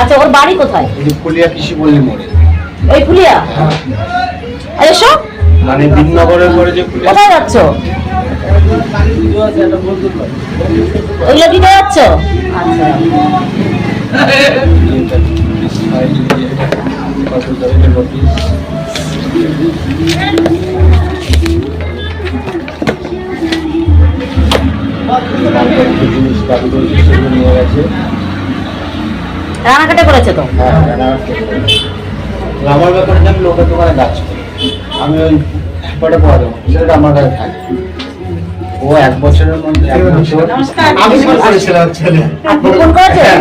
আচ্ছা ওর বাড়ি কোথায়? এই ফুলিয়া কৃষি পল্লী মোড়ে ওই ফুলিয়া? আর এসো। মানে বিনগরের পরে যে ফুলিয়া কোথায় যাচ্ছ? ওইগুলো দিতে যাচ্ছ? আচ্ছা। জিনিস দাবি করেছে সেগুলো নিয়ে গেছে রানাঘাটে করেছে তো? হ্যাঁ। আমার ব্যাপারে আমি লোকের দোকানে আমি ওই পরে পড়া দেবো সেটা আমার কাছে থাকে। ও এক বছরের মধ্যে এক বছর আমি ফোন করেছিলাম ছেলে আপনি ফোন করেছেন?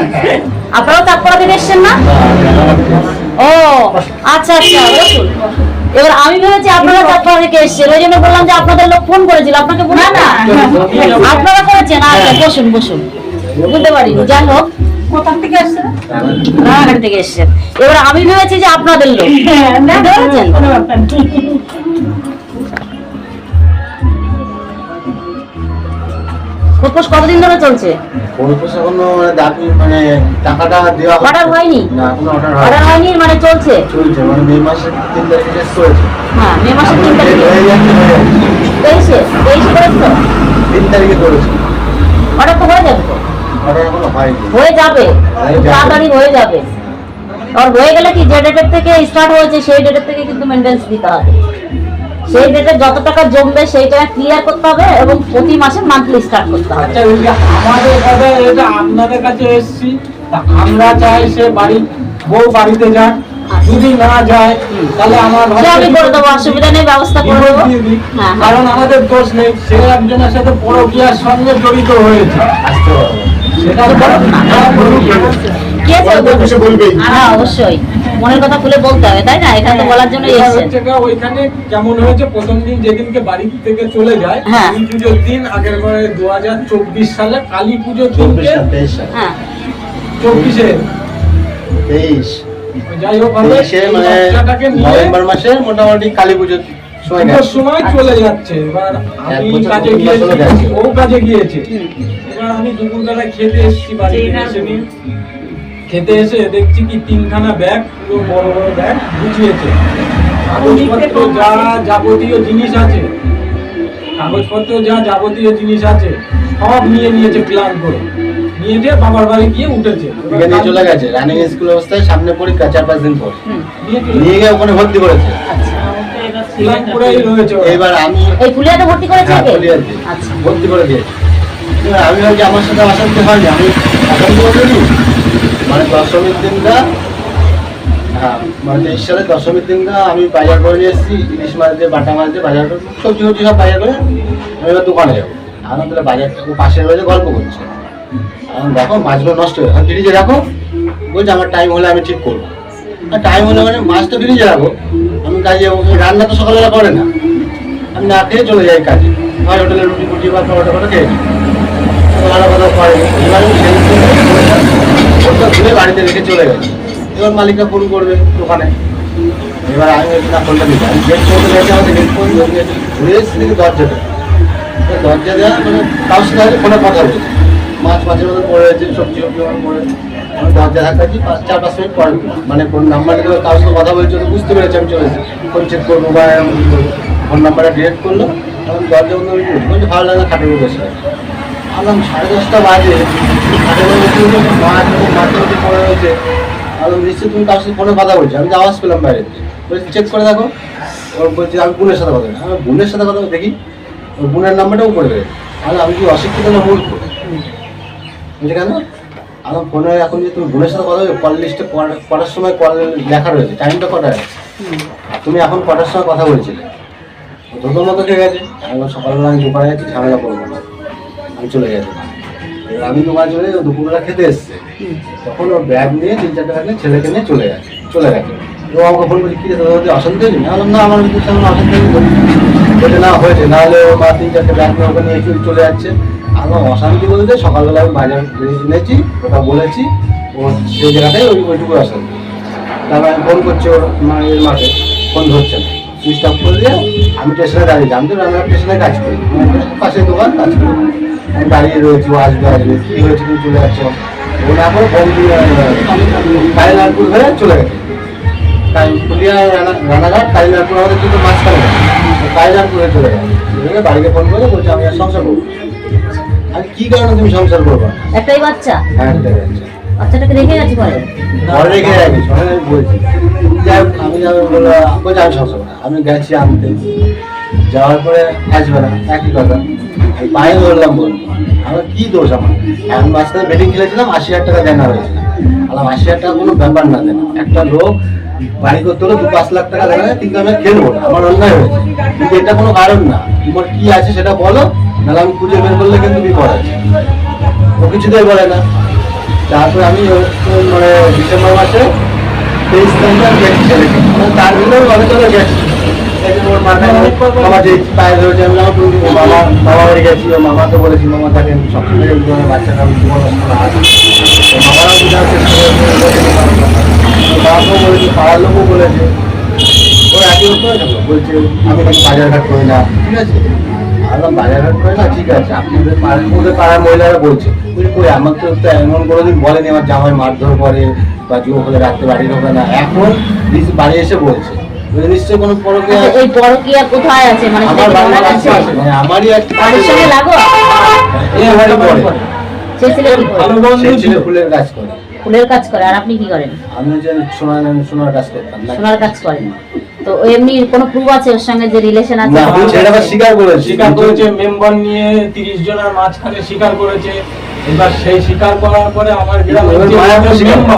আপনারাও চাঁদপাড়া থেকে এসছেন না? ও আচ্ছা আচ্ছা এবার আমি ভেবেছি আপনারা চাঁদপাড়া থেকে এসছেন ওই জন্য বললাম যে আপনাদের লোক ফোন করেছিল। আপনাকে বললাম না আপনারা করেছেন? আচ্ছা বসুন বসুন। বুঝতে পারিনি। যাই হোক কোথা থেকে আসছে? রানাঘাট থেকে এসছেন এবার আমি ভেবেছি যে আপনাদের লোক। পেরেছেন? কোনো ব্যাপার নেই। খোঁজ কতদিন ধরে চলছে? পরিপোষ এখনও মানে দাবি মানে টাকাটা দেওয়া অর্ডার হয়নি? না এখনও অর্ডার অর্ডার হয়নি মানে চলছে? চলছে মানে মে মাসের তিন তারিখে শেষ করেছে হ্যাঁ মে মাসের তিন তারিখে। হয়ে হয়ে তেইশে? তেইশে করেছ? তিন তারিখে করেছে। অর্ডার তো হয়ে যাবে তো? হয়ে যাবে তাড়াতাড়ি হয়ে যাবে। আর হয়ে গেলে কি যে ডেটের থেকে স্টার্ট হয়েছে সেই ডেটের থেকে কিন্তু মেনটেন্স দিতে হবে। সেই ডেটে যত টাকা জমবে সেই টাকা ক্লিয়ার করতে হবে এবং প্রতি মাসে মান্থলি স্টার্ট করতে হবে। আচ্ছা আমাদের কথা এটা আপনাদের কাছে এসেছি তা আমরা চাই সে বাড়ি বউ বাড়িতে যাক যদি না যায় তাহলে আমার আমি করে দেবো অসুবিধা নেই ব্যবস্থা করে দেবো। হ্যাঁ হ্যাঁ। কারণ আমাদের দোষ নেই সে একজনের সাথে পরকীয়ার সঙ্গে জড়িত হয়েছে। না হ্যাঁ। হ্যাঁ অবশ্যই। মনের কথা খুলে বলতে হবে তাই না? এখানে তো বলার জন্য এটা এসেছেন হচ্ছে গিয়ে ওইখানে কেমন হয়েছে? প্রথম দিন যেদিনকে বাড়ি থেকে চলে যায় হ্যাঁ। কালী পুজোর দিন আগের বারে দু হাজার চব্বিশ সালে কালী পুজোর চব্বিশ হ্যাঁ। তেইশ। যাই হোক মানে নভেম্বর মাসে মোটামুটি কালী পুজোর সময় চলে যাচ্ছে। এবার আমি কাজে দু মাস হলো গিয়েছি ও কাজে গিয়েছে। এবার আমি দুপুরবেলা খেতে এসেছি বাড়িতে এসে খেতে এসে দেখছি কি তিনখানা ব্যাগ পুরো বড় বড় ব্যাগ গুছিয়েছে। কাগজপত্র যা যাবতীয় জিনিস আছে। কাগজপত্র যা যাবতীয় জিনিস আছে সব নিয়ে নিয়েছে প্ল্যান করে। নিয়ে যে বাবার বাড়ি গিয়ে উঠেছে। নিয়ে চলে গেছে। রানিং স্কুল অবস্থায় সামনে পরীক্ষা চার পাঁচ দিন পর। নিয়ে গিয়ে ওখানে ভর্তি করেছে। এবার আমি এই ফুলিয়াতে ভর্তি করেছে হ্যাঁ, আচ্ছা। ভর্তি করে দিয়েছি আমি ভাবছি আমার সাথে অশান্তি হয়নি আমি বলিনি মানে দশমীর দিনটা হ্যাঁ মানে দশমীর দিনটা আমি বাজার করে নিয়ে এসেছি ইলিশ মাছ দিয়ে বাটা মাছ দিয়ে বাজার করে সবজি সবজি সব বাজার করে আমি এবার দোকানে যাব। আমি তাহলে বাজার পাশের রয়েছে গল্প করছে। এখন দেখো মাছগুলো নষ্ট হয়ে আমি ফ্রিজে রাখো বলছে আমার টাইম হলে আমি ঠিক করব। টাইম হলে মানে মাছ তো ফ্রিজে যাব। আমি কাজে রান্না তো সকালবেলা করে না। আমি না খেয়ে চলে যাই কাজে। হয় হোটেলে রুটি ফুটি বা পরোটা ফটো খেয়ে। ভালো বাড়িতে রেখে চলে এবার করবে দোকানে। এবার আমি দরজা মানে মাছ মাছের মতো পড়ে রয়েছে সবজি সবজি আমার পড়ে আমি দরজা ধাক্কাচ্ছি পাঁচ, চার, পাঁচ মিনিট পরে। মানে কোন নাম্বার দিয়ে কারোর সাথে কথা বলছি তো বুঝতে পেরেছি, আমি চলে ফোন চেক করব বা করব। ফোন নাম্বারটা ডিলেট করল, তখন দরজা বন্ধ করে ভালো লাগে খাটের উপর বসে। আলাম সাড়ে দশটা বাজে, খাটের উপর মধ্যে পড়ে রয়েছে আলাম নিশ্চয়ই তুমি কারোর সাথে ফোনে কথা বলছো। আমি আওয়াজ পেলাম বাইরে বলছি চেক করে দেখো। ও বলছি, আমি বোনের সাথে কথা বলছি। আমি বোনের সাথে কথা দেখি। ওর বোনের নাম্বারটাও করে দেবে। তাহলে আমি কি অশিক্ষিত না মূর্খ? বুঝলি কেন? আমার ফোনে এখন যে তুমি বোনের সাথে কথা কল লিস্টে কটার সময় কল লেখা রয়েছে টাইমটা আর তুমি এখন কটার সময় কথা বলছিলে। তোর মতো খেয়ে গেছে আমি সকালবেলা আমি দোকানে যাচ্ছি ঝামেলা করব না। আমি চলে গেছি আমি দোকানে চলে ও দুপুরবেলা খেতে এসছে। তখন ওর ব্যাগ নিয়ে তিন চারটে ব্যাগ নিয়ে ছেলেকে নিয়ে চলে গেছে চলে গেছে। ও আমাকে ফোন করছি কি মধ্যে অশান্তি হয়েছে? আমি বললাম না আমার অশান্তি হয়নি বলছে না হয়েছে নাহলে ও মা তিন চারটে ব্যাগ নিয়ে ওকে নিয়ে চলে- যাচ্ছে। আমার অশান্তি বলতে সকালবেলা আমি বাজার এনেছি, ওটা বলেছি, ও সেই জায়গাটাই ওই ওইটুকু অশান্তি তারপর আমি ফোন করছি ওর মানে এর মাকে ফোন ধরছে না। সুইচ অফ করে দিয়ে আমি স্টেশনে দাঁড়িয়ে আমি তো রান্নার স্টেশনে কাজ করি। মানে পাশে দোকান, কাজ করি। আমি দাঁড়িয়ে রয়েছি, ও আসবে আসবে, কী হয়েছে, তুমি চলে যাচ্ছ। ও না ফোন দিয়ে কালিনারপুর হয়ে চলে গেছে। রানাঘাট আমাদের কিন্তু মাঝখানে চলে বাড়িতে ফোন করে বলছে আমি আর সংসার করব আর কি কারণে তুমি সংসার করব? একটাই বাচ্চা? হ্যাঁ একটা বাচ্চা। বাচ্চাটাকে রেখে গেছে ঘরে? ঘরে রেখে আমি বলছি। যাই আমি যাব বললাম বলছি আমি সংসার করব আমি গেছি আনতে। যাওয়ার পরে আসবে না একই কথা। আমি পায়ে ধরলাম বল। আমার কি দোষ আমার? আমি মাঝখানে বেটিং খেলেছিলাম আশি হাজার টাকা দেনা হয়েছে। বললাম আশি হাজার টাকা কোনো ব্যাপার না দেনা। একটা লোক বাড়ি করতে হলে দু পাঁচ লাখ টাকা দেনা কিন্তু আমি খেলব না। আমার অন্যায় হয়েছে। কিন্তু এটা কোনো কারণ না। তোমার কি আছে সেটা বলো, নাহলে আমি খুঁজে বের করলে কিন্তু বিপদ আছে ও কিছুতেই বলে না। তারপরে আমি মানে ডিসেম্বর মাসে তেইশ তারিখে আমি গেছি ছেলেকে। মানে তার ভিতরে অনেক চলে গেছি। ওর মাথায় আমি মামা যে পায়ে ধরেছে, আমি মামা মামা বাড়ি গেছি ও মামাকে বলেছি মামা তাকে সবসময় আমি আছে মামারাও বাবাকেও বলেছে পাড়ার লোকও বলেছে। ও একই রকম বলছে আমি নাকি বাজারঘাট করি না। ঠিক আছে। আমরা বাজারঘাট করি না ঠিক আছে। আপনাদের পাড়ার ওদের পাড়ার মহিলারা বলছে বলি কই আমাকে তো তো এমন কোনোদিন বলেনি আমার জামাই মারধর করে বা জুয়ো হলে রাত্রে বাড়ি ঢোকে না। এখন বাড়ি এসে বলছে। বলে, নিশ্চয়ই কোনো আচ্ছা, ওই পরকিয়া কোথায় আছে? মানে আমার বাড়ির কাছে? আছে মানে আমারই এক বাড়ির সঙ্গে লাগো? এই বাড়ি পড়ে। সেই ছেলে ভালো বন্ধু ছেলে ফুলের কাজ করে। ফুলের কাজ করে আর আপনি কি করেন? আমি যে সোনার সোনার কাজ করতাম। সোনার কাজ করেন। তো এমনি কোনো প্রুফ আছে ওর সঙ্গে যে রিলেশন আছে? না, আমি এটা আবার স্বীকার করেছে। স্বীকার করেছে মেম্বার নিয়ে তিরিশ জনের মাঝখানে স্বীকার করেছে। এবার সেই স্বীকার করার পরে আমার গ্রামের